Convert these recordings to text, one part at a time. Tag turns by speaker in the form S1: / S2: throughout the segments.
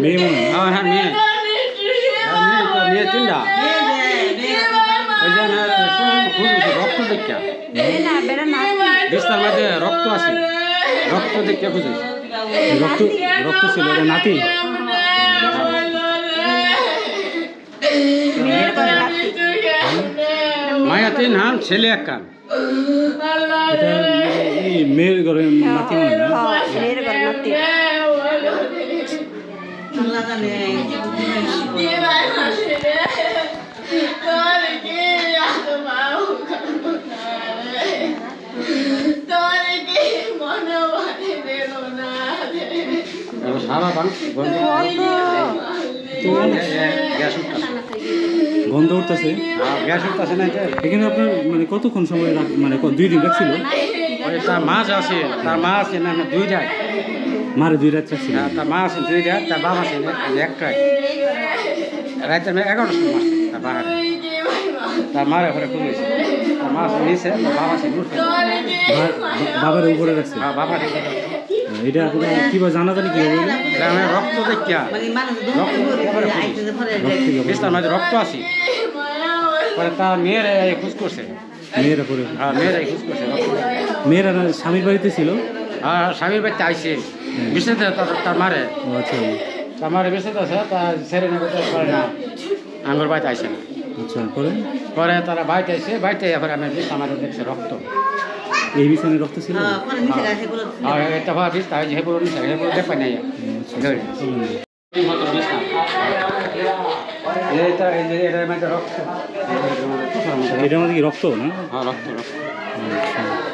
S1: মেয়ে মনে হয়।
S2: হ্যাঁ হ্যাঁ মেয়ে হ্যাঁ, মেয়ে তো মেয়ে তিনটা ওই যে রক্ত দেখা বিস্তার মধ্যে রক্ত আছে রক্ত দেখতে খুঁজে
S1: রক্ত রক্ত ছিল নাতি
S2: মায়া তিন হান ছেলে এক কান
S1: মেয়ের ঘরে নাতি মনে হয় না
S3: হ্যাঁ মেয়ের নাতি
S2: এবার সারা বাং গন্ধ উঠতেছে হ্যাঁ, গ্যাস উঠতেছে না
S1: এখানে আপনার মানে কতক্ষণ সময় মানে দুই দিন রাখছিল
S2: তার মাছ আছে তার মা আছে না না দুই যায়
S1: মারে দুই রাত রাখছিল
S2: হ্যাঁ, তার মা আছে দুই যায় তার বাবা আছে একটাই রাতের মেয়ে এগারোটার সময় আসছে তার বাহারে তার মারে ঘরে খুলেছে তার মা আছে নিচে তার বাবা আছে উঠে
S1: বাবার উপরে রাখছে
S2: হ্যাঁ বাবা
S1: এটা আপনার কীভাবে জানা জানি কীভাবে হলো?
S2: গ্রামে রক্ত দেখিয়া। মাঝে রক্ত আছে। পরে তার মেয়ের খোঁজ করছে।
S1: মেয়েরা করে
S2: হ্যাঁ মেয়ের খোঁজ করছে রক্ত।
S1: মেয়েরা না স্বামীর বাড়িতে ছিল?
S2: আর স্বামীর বাড়িতে আইসে। বিশেষত তার মারে।
S1: আচ্ছা।
S2: তার মারে বিশেষত আছে তার ছেড়ে না করতে পারে না। আঙ্গুর বাড়িতে আইসে না।
S1: আচ্ছা পরে?
S2: পরে তারা বাড়িতে এসে বাড়িতে এবার আমি বিষ আমাদের দেখছে রক্ত।
S1: এই বিছানে রক্ত ছিল?
S2: আর এটা ভাবা বিষ তাই যেগুলো নিছে সেগুলো দেখ পাই নাই।
S1: আচ্ছা,
S2: এটার মধ্যে রক্ত।
S1: এটার মধ্যে কি রক্ত না?
S2: হ্যাঁ রক্ত রক্ত।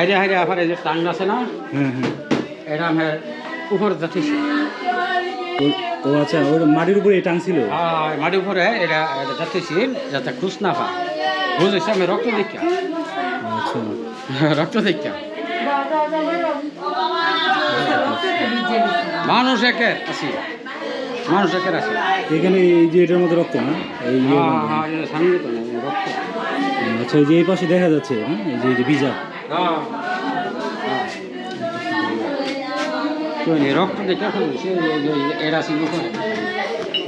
S2: গাড়ি হাইরে আবার এই যে টাং আছে না?
S1: হ্যাঁ হ্যাঁ
S2: এটা আমি উপরে যাচ্ছি।
S1: ও- আচ্ছা ওর মাটির উপরে এই টাংছিল
S2: আর মাটির উপরে এটা এটা যাচ্ছি যাতে খুশ না পা হচ্ছে আমি রক্ত দেখা।
S1: আচ্ছা।
S2: রক্ত দেখা। মানুষ একের আছি মানুষ একের আছে
S1: এখানে এই যে এটার মধ্যে রক্ত না? এই
S2: হ্যাঁ হ্যাঁ সামনে তো রক্ত।
S1: আচ্ছা এই যে এই পাশে দেখা যাচ্ছে হ্যাঁ? এই যে
S2: হ্যাঁ এই রক্ত দেখে এরা উপরে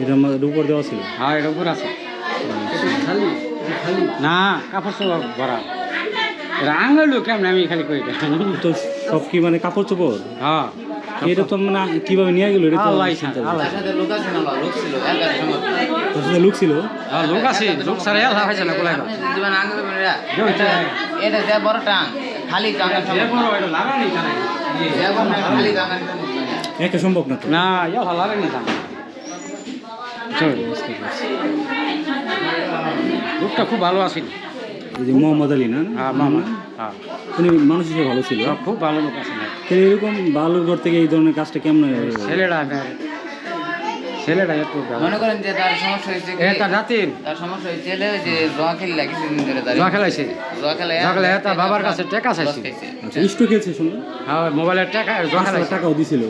S1: এটার মধ্যে উপর দেওয়া ছিল
S2: হ্যাঁ এর উপর আছে খালি খালি না কাপড় চোপড় ভরা এটা আঙুল কেমন আমি খালি কই এটা
S1: তো সব কি মানে কাপড় চোপড়
S2: হ্যাঁ
S1: এটা তো মানে কীভাবে নিয়ে গেল এটা তো
S4: লোক ছিল
S1: লোক ছিল
S2: আছে লোক আল্লাহ হয়েছে না।
S4: এটা খালি
S1: সম্ভব না
S2: না ইয়া ভালো খুব ভালো আছে
S1: এই যে মোহাম্মদ আলী না?
S2: হ্যাঁ মামা হ্যাঁ।
S1: উনি মানুষ হিসেবে ভালো ছিল।
S2: খুব ভালো লোক আছে
S1: এরকম বালুর ঘর থেকে এই ধরনের কাজটা কেমন
S2: ছেলেটা আমার ছেলেটা একটু
S4: মনে করেন যে তার সমস্যা হয়েছে কি,
S2: এ তার জাতির
S4: তার সমস্যা হয়েছে ওই যে জোয়া খেলি লাগে কিছুদিন ধরে তার
S2: জুয়া খেলাইছে।
S4: জোয়া খেলে
S2: জুয়া খেলে তার বাবার কাছে টাকা চাইছে।
S1: আচ্ছা খেয়েছে শুনুন?
S2: হ্যাঁ মোবাইলের টাকা জুয়া খেলাইছে।
S1: টাকাও দিছিল।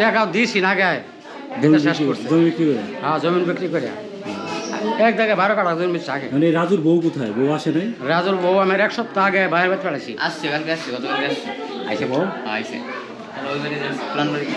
S2: টাকাও দিয়েছি না গায়ে।
S1: জমি
S2: এটা শেষ করছে।
S1: জমি বিক্রি করে?
S2: হ্যাঁ জমিন বিক্রি করে। এক জায়গায় বারো কাটা জমি আগে।
S1: মানে রাজুর বউ কোথায়? বউ আসে নাই?
S2: রাজুর বউ আমার এক সপ্তাহ আগে বাইরে বাইরে পেড়াইছি
S4: আসছে কালকে আসছে গতকালকে আসছে।
S2: আইসে বউ?
S4: আইসে প্ল্যান বাড়ি